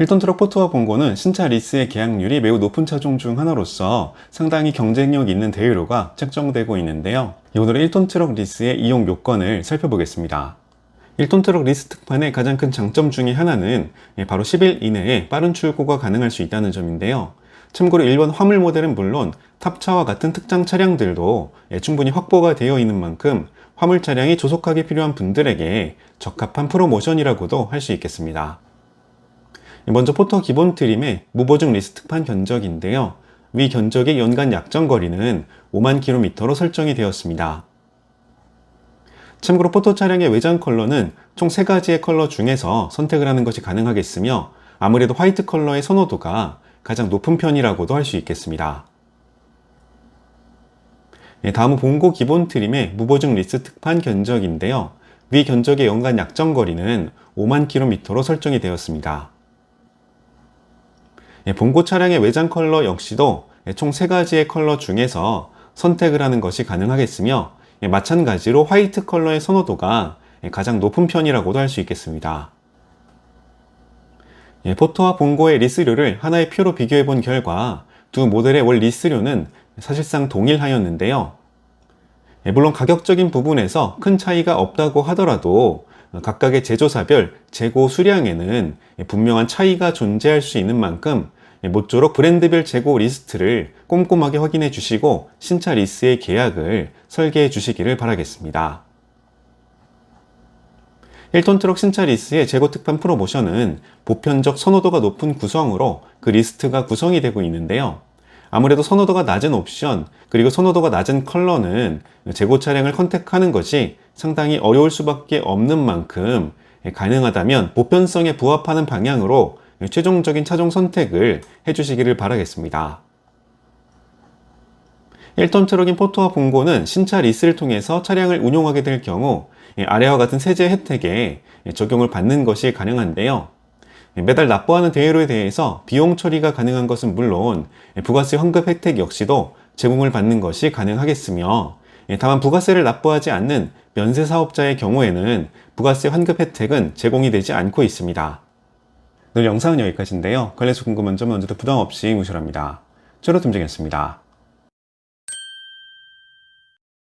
1톤 트럭 포토와 봉고는 신차 리스의 계약률이 매우 높은 차종 중 하나로서 상당히 경쟁력 있는 대우료가 책정되고 있는데요. 오늘은 1톤 트럭 리스의 이용 요건을 살펴보겠습니다. 1톤 트럭 리스 특판의 가장 큰 장점 중에 하나는 예, 바로 10일 이내에 빠른 출고가 가능할 수 있다는 점인데요. 참고로 일본 화물 모델은 물론 탑차와 같은 특장 차량들도 예, 충분히 확보가 되어 있는 만큼 화물 차량이 조속하게 필요한 분들에게 적합한 프로모션이라고도 할 수 있겠습니다. 먼저 포터 기본 트림의 무보증 리스 특판 견적인데요. 위 견적의 연간 약정 거리는 5만 킬로미터로 설정이 되었습니다. 참고로 포토 차량의 외장 컬러는 총 3가지의 컬러 중에서 선택을 하는 것이 가능하겠으며 아무래도 화이트 컬러의 선호도가 가장 높은 편이라고도 할 수 있겠습니다. 예, 다음은 봉고 기본 트림의 무보증 리스 특판 견적인데요. 위 견적의 연간 약정 거리는 5만 킬로미터로 설정이 되었습니다. 예, 봉고 차량의 외장 컬러 역시도 예, 총 3가지의 컬러 중에서 선택을 하는 것이 가능하겠으며 예, 마찬가지로 화이트 컬러의 선호도가 예, 가장 높은 편이라고도 할 수 있겠습니다. 예, 포토와 봉고의 리스료를 하나의 표로 비교해 본 결과 두 모델의 월 리스료는 사실상 동일하였는데요. 예, 물론 가격적인 부분에서 큰 차이가 없다고 하더라도 각각의 제조사별 재고 수량에는 예, 분명한 차이가 존재할 수 있는 만큼 예, 모쪼록 브랜드별 재고 리스트를 꼼꼼하게 확인해 주시고 신차 리스의 계약을 설계해 주시기를 바라겠습니다. 1톤 트럭 신차 리스의 재고 특판 프로모션은 보편적 선호도가 높은 구성으로 그 리스트가 구성이 되고 있는데요. 아무래도 선호도가 낮은 옵션, 그리고 선호도가 낮은 컬러는 재고 차량을 컨택하는 것이 상당히 어려울 수밖에 없는 만큼 가능하다면 보편성에 부합하는 방향으로 최종적인 차종 선택을 해주시기를 바라겠습니다. 1톤 트럭인 포토와 봉고는 신차 리스를 통해서 차량을 운용하게 될 경우 아래와 같은 세제 혜택에 적용을 받는 것이 가능한데요. 매달 납부하는 대회로에 대해서 비용 처리가 가능한 것은 물론 부가세 환급 혜택 역시도 제공을 받는 것이 가능하겠으며 다만 부가세를 납부하지 않는 면세 사업자의 경우에는 부가세 환급 혜택은 제공이 되지 않고 있습니다. 오늘 영상은 여기까지인데요. 관련해서 궁금한 점은 언제든 부담 없이 무시랍니다. 저로 듬정했습니다.